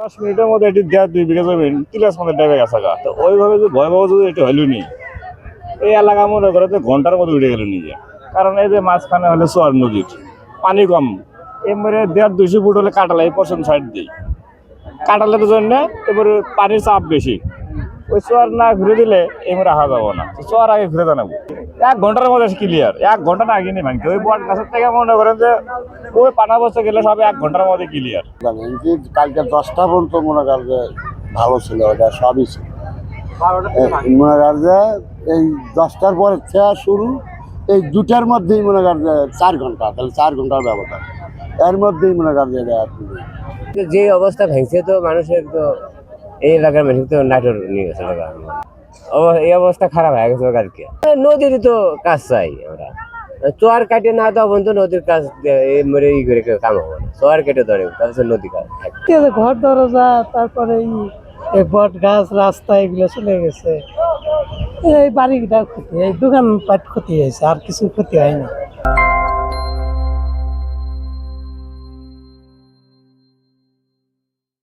দশ মিনিটের মধ্যে এটি দেড় দুই বিঘা জমি তিলাস মধ্যে ডেবে গেছে গা তো ওইভাবে যে ভয়াবহ যদি এটি হইল নি, এই এলাকা মনে করে যে ঘণ্টার মধ্যে উঠে গেল নিজে। কারণ এই যে মাঝখানে হলে সোয়ার নদীর পানি কম। এবারে দেড় দুইশো ফুট হলে কাটালে এই পশ্চিম সাইড দিই। কাটালের জন্য এবারে পানির চাপ বেশি। ওই চোয়ার না ঘুরে দিলে এবারে আসা যাব না। চোয়ার আগে ঘুরে জানাব। এক ঘণ্টার মধ্যে ক্লিয়ার এক ঘণ্টা না আগে নেই ভাঙতে। ওই বট গাছের থেকে মনে করেন যে ওই পানা বসতে গেলে সব এক ঘণ্টার মধ্যে ক্লিয়ার কালকে দশটা পর্যন্ত মনে কর যে ভালো ছিল ওটা সবই ছিল। মনে কর যে এই দশটার পরে খেয়া শুরু এই দুটার মধ্যেই মনে কর যে চার ঘণ্টা তাহলে চার ঘণ্টার ব্যবধান। এর মধ্যেই মনে কর যে যে অবস্থা ভেঙছে তো মানুষের তো এই এলাকার মানুষ তো নাটোর নিয়ে গেছে। এই অবস্থা খারাপ হয়ে গেছে কালকে। নদীর তো কাজ চাই আমরা। চোয়ার কাটে না তো বন্ধু নদীর কাজ মরে ই করে কাম হবে না। চোয়ার কেটে ধরে তারপর নদী কাজ। ঘর দরজা, তারপরে এই বট গাছ, রাস্তা, এগুলো চলে গেছে। এই বাড়িটা ক্ষতি, এই দোকান পাট ক্ষতি হয়েছে, আর কিছু ক্ষতি হয় না